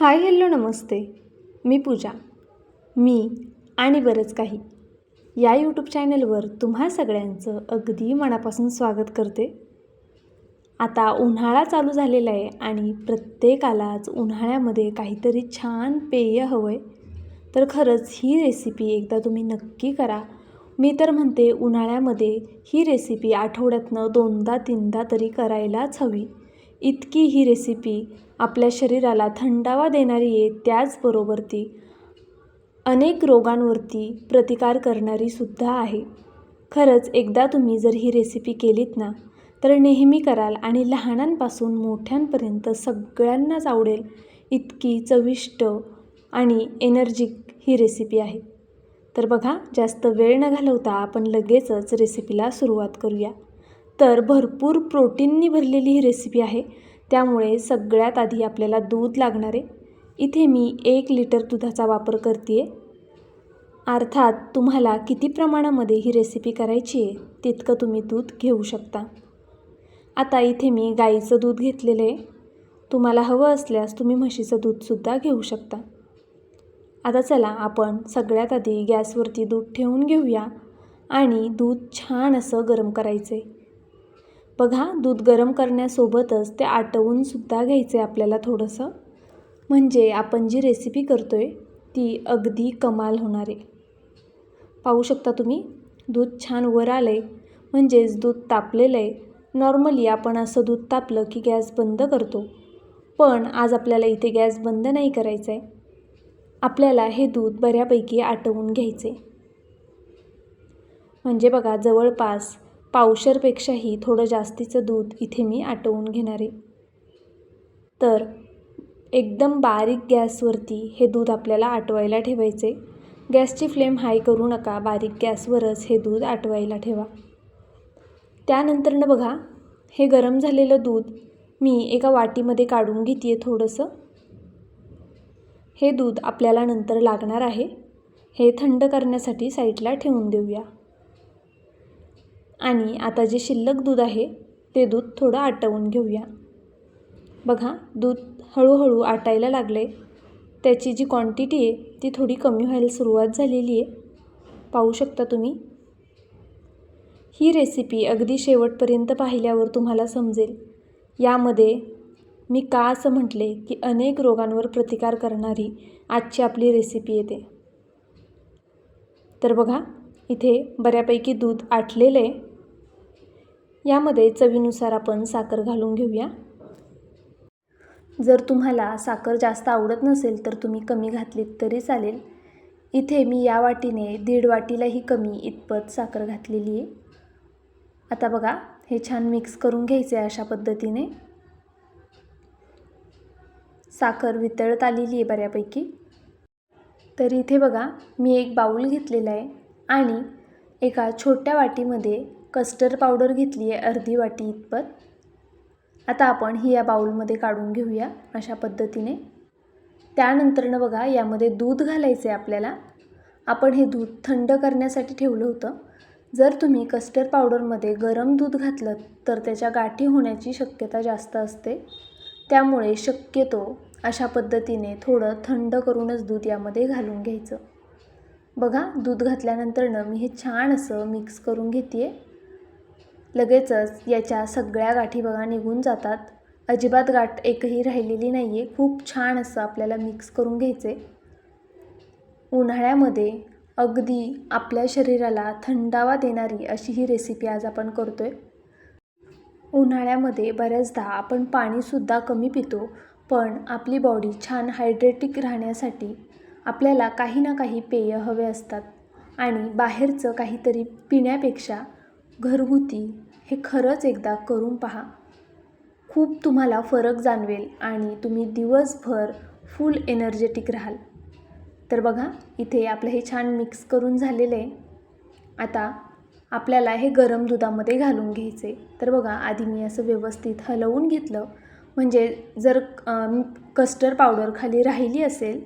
Hi hello नमस्ते. मी पूजा. मी आणि बरंच काही. या यूट्यूब चॅनलवर तुम्हा सगळ्यांचं अगदी मनापासून स्वागत करते. आता उन्हाळा चालू झालेला आहे आणि प्रत्येकालाच उन्हाळ्यामध्ये काहीतरी छान पेय हवं आहे तर खरंच ही रेसिपी एकदा तुम्ही नक्की करा. मी तर म्हणते उन्हाळ्यामध्ये ही रेसिपी आठवड्यातनं दोनदा तीनदा तरी करायलाच हवी. इतकी ही रेसिपी आपल्या शरीराला थंडावा देणारी आहे त्याचबरोबर ती अनेक रोगांवरती प्रतिकार करणारी सुद्धा आहे. खरंच एकदा तुम्ही जर ही रेसिपी केलीत ना तर नेहमी कराल आणि लहानांपासून मोठ्यांपर्यंत सगळ्यांनाच आवडेल इतकी चविष्ट आणि एनर्जिक ही रेसिपी आहे. तर बघा जास्त वेळ न घालवता आपण लगेचच रेसिपीला सुरुवात करूया. तर भरपूर प्रोटीननी भरलेली ही रेसिपी आहे. त्यामुळे सगळ्यात आधी आपल्याला दूध लागणार आहे. इथे मी एक लिटर दुधाचा वापर करते आहे अर्थात तुम्हाला किती प्रमाणामध्ये ही रेसिपी करायची आहे तितकं तुम्ही दूध घेऊ शकता. आता इथे मी गाईचं दूध घेतलेलं आहे. तुम्हाला हवं असल्यास तुम्ही म्हशीचं दूधसुद्धा घेऊ शकता. आता चला आपण सगळ्यात आधी गॅसवरती दूध ठेवून घेऊया आणि दूध छान असं गरम करायचं आहे बघा दूध गरम करण्यासोबतच ते आटवूनसुद्धा घ्यायचं आहे आपल्याला थोडंसं. म्हणजे आपण जी रेसिपी करतो आहे ती अगदी कमाल होणार आहे. पाहू शकता तुम्ही? दूध छान वर आलं आहे म्हणजेच दूध तापलेलं आहे. नॉर्मली आपण असं दूध तापलं की गॅस बंद करतो. पण आज आपल्याला इथे गॅस बंद नाही करायचं आहे आपल्याला हे दूध बऱ्यापैकी आटवून घ्यायचे म्हणजे बघा जवळपास पावशरपेक्षाही थोडं जास्तीचं दूध इथे मी आटवून घेणार. आहे तर एकदम बारीक गॅसवरती हे दूध आपल्याला आटवायला ठेवायचे. गॅसची फ्लेम हाय करू नका बारीक गॅसवरच हे दूध आटवायला ठेवा. त्यानंतरनं बघा हे गरम झालेलं दूध मी एका वाटीमध्ये काढून घेते आहे थोडंसं. हे दूध आपल्याला नंतर लागणार आहे. हे थंड करण्यासाठी साईडला ठेवून देऊया. आणि आता जे शिल्लक दूध आहे ते दूध थोडं आटवून घेऊया. बघा दूध हळूहळू आटायला लागले त्याची जी क्वांटिटी आहे ती थोडी कमी व्हायला सुरुवात झालेली आहे. पाहू शकता तुम्ही? ही रेसिपी अगदी शेवटपर्यंत पाहिल्यावर तुम्हाला समजेल. यामध्ये मी का असं म्हटले की अनेक रोगांवर प्रतिकार करणारी आजची आपली रेसिपी येते. तर बघा इथे बऱ्यापैकी दूध आटलेलं आहे. यामध्ये चवीनुसार आपण साखर घालून घेऊया. जर तुम्हाला साखर जास्त आवडत नसेल तर तुम्ही कमी घातलीत तरी चालेल. इथे मी या वाटीने दीड वाटीलाही कमी इतपत साखर घातलेली आहे. आता बघा हे छान मिक्स करून घ्यायचे अशा पद्धतीने. साखर वितळत आलेली आहे बऱ्यापैकी. तर इथे बघा मी एक बाऊल घेतलेला आहे आणि एका छोट्या वाटीमध्ये कस्टर्ड पावडर घेतली आहे अर्धी वाटी इतपत. आता आपण ही या बाऊलमध्ये काढून घेऊया अशा पद्धतीने. त्यानंतरनं बघा यामध्ये दूध घालायचं आहे आपल्याला. आपण हे दूध थंड करण्यासाठी ठेवलं होतं. जर तुम्ही कस्टर्ड पावडरमध्ये गरम दूध घातलं तर त्याच्या गाठी होण्याची शक्यता जास्त असते. त्यामुळे शक्यतो अशा पद्धतीने थोडं थंड करूनच दूध यामध्ये घालून घ्यायचं. बघा दूध घातल्यानंतरनं मी हे छान असं मिक्स करून घेते आहे लगेचच याच्या सगळ्या गाठी बघा निघून जातात. अजिबात गाठ एकही राहिलेली नाही आहे खूप छान असं आपल्याला मिक्स करून घ्यायचे उन्हाळ्यामध्ये अगदी आपल्या शरीराला थंडावा देणारी अशी ही रेसिपी आज आपण करतो आहे उन्हाळ्यामध्ये बऱ्याचदा आपण पाणीसुद्धा कमी पितो पण आपली बॉडी छान हायड्रेटिक राहण्यासाठी आपल्याला काही ना काही पेय हवे असतात. आणि बाहेरचं काहीतरी पिण्यापेक्षा घरगुती हे खरंच एकदा करून पहा. खूप तुम्हाला फरक जाणवेल आणि तुम्ही दिवसभर फुल एनर्जेटिक राहाल. तर बघा इथे आपलं हे छान मिक्स करून झालेलं आहे. आता आपल्याला हे गरम दुधामध्ये घालून घ्यायचे. तर बघा आधी मी असं व्यवस्थित हलवून घेतलं. म्हणजे जर कस्टर्ड पावडर खाली राहिली असेल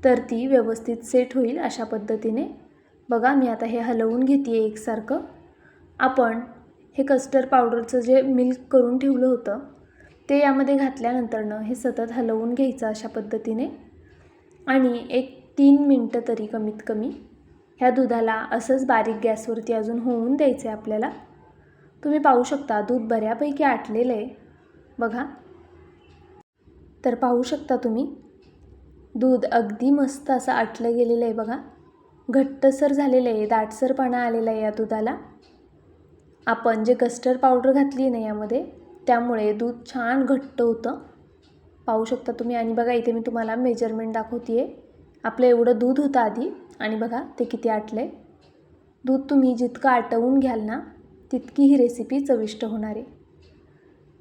तर ती व्यवस्थित सेट होईल अशा पद्धतीने. बघा मी आता हे हलवून घेते आहे एकसारखं. आपण हे कस्टर्ड पावडरचं जे मिल्क करून ठेवलं होतं ते यामध्ये घातल्यानंतरनं हे सतत हलवून घ्यायचं अशा पद्धतीने. आणि एक तीन मिनटं तरी कमीत कमी ह्या दुधाला असंच बारीक गॅसवरती अजून होऊन द्यायचं आहे आपल्याला. तुम्ही पाहू शकता दूध बऱ्यापैकी आटलेलं आहे. बघा. तर पाहू शकता तुम्ही दूध अगदी मस्त असं आटलं गेलेलं आहे बघा. घट्टसर झालेलं आहे दाटसरपणा आलेला आहे या दुधाला. आपण जे कस्टर्ड पावडर घातली आहे ना यामध्ये त्यामुळे दूध छान घट्ट होतं. पाहू शकता तुम्ही. आणि बघा इथे मी तुम्हाला मेजरमेंट दाखवते आहे आपलं एवढं दूध होतं आधी. आणि बघा ते किती आटलं आहे दूध तुम्ही जितकं आटवून घ्याल ना तितकी ही रेसिपी चविष्ट होणार आहे.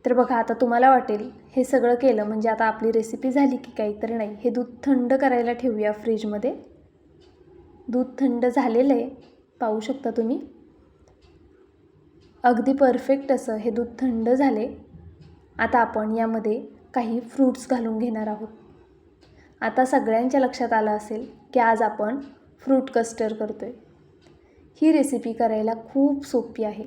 तर बघा आता तुम्हाला वाटेल हे सगळं केलं म्हणजे आता आपली रेसिपी झाली की काही तर नाही. हे दूध थंड करायला ठेवूया फ्रीजमध्ये दूध थंड झालेलं आहे. पाहू शकता तुम्ही. अगदी परफेक्ट असं हे दूध थंड झाले. आता आपण यामध्ये काही फ्रूट्स घालून घेणार आहोत. आता सगळ्यांच्या लक्षात आलं असेल की आज आपण फ्रूट कस्टर करतो आहे ही रेसिपी करायला खूप सोपी आहे.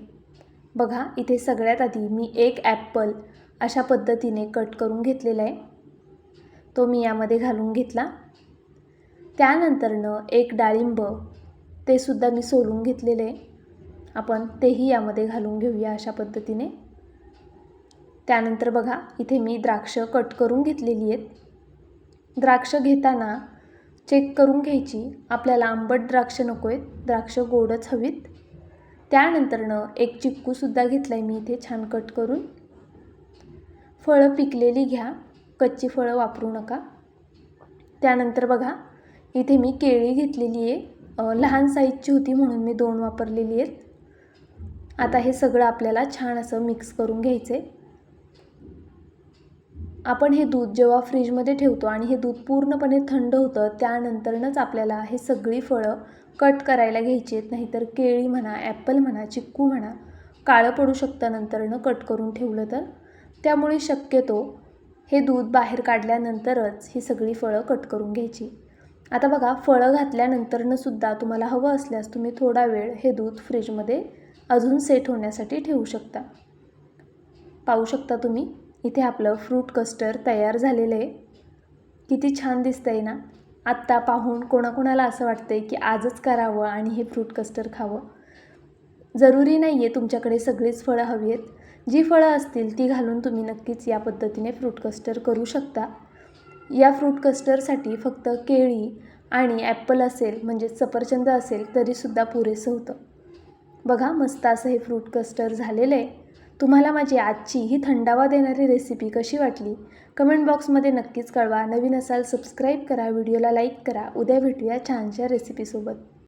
बघा इथे सगळ्यात आधी मी एक ॲप्पल अशा पद्धतीने कट करून घेतलेला आहे. तो मी यामध्ये घालून घेतला. त्यानंतरनं एक डाळिंब ते सुद्धा मी सोलून घेतलेलं आहे. आपण तेही यामध्ये घालून घेऊया अशा पद्धतीने. त्यानंतर बघा इथे मी द्राक्ष कट करून घेतलेली आहेत. द्राक्ष घेताना चेक करून घ्यायची आपल्याला आंबट द्राक्ष नको आहेत द्राक्ष गोडच हवीत. त्यानंतरनं एक चिक्कूसुद्धा घेतला आहे मी इथे छान कट करून. फळं पिकलेली घ्या कच्ची फळं वापरू नका. त्यानंतर बघा इथे मी केळी घेतलेली आहे. लहान साईजची होती म्हणून मी दोन वापरलेली आहेत. आता हे सगळं आपल्याला छान असं मिक्स करून घ्यायचं आहे आपण हे दूध जेव्हा फ्रीजमध्ये ठेवतो आणि हे दूध पूर्णपणे थंड होतं त्यानंतरनंच आपल्याला हे सगळी फळं कट करायला घ्यायची आहेत. नाहीतर केळी म्हणा ॲपल म्हणा चिक्कू म्हणा काळं पडू शकतं नंतरनं कट करून ठेवलं तर. त्यामुळे शक्यतो हे दूध बाहेर काढल्यानंतरच ही सगळी फळं कट करून घ्यायची. आता बघा फळं घातल्यानंतरनं सुद्धा तुम्हाला हवं असल्यास तुम्ही थोडा वेळ हे दूध फ्रीजमध्ये अजून सेट होण्यासाठी ठेवू शकता. पाहू शकता तुम्ही इथे आपलं फ्रूट कस्टर तयार झालेलं आहे. किती छान दिसतं आहे ना? आत्ता पाहून कोणाकोणाला असं वाटतं आहे की आजच करावं आणि हे फ्रूट कस्टर खावं. जरुरी नाही आहे तुमच्याकडे सगळीच फळं हवी आहेत जी फळं असतील ती घालून तुम्ही नक्कीच या पद्धतीने फ्रूट कस्टर करू शकता. या फ्रूट कस्टरसाठी फक्त केळी आणि ॲप्पल असेल म्हणजे सफरचंद असेल तरीसुद्धा पुरेसं होतं. बघा मस्त असं हे फ्रूट कस्टर झालेलं आहे. तुम्हाला माझी आजची ही थंडावा देणारी रेसिपी कशी वाटली? कमेंट बॉक्समध्ये नक्कीच कळवा. नवीन असाल सबस्क्राईब करा. व्हिडिओला लाईक करा. उद्या भेटूया छानशा रेसिपीसोबत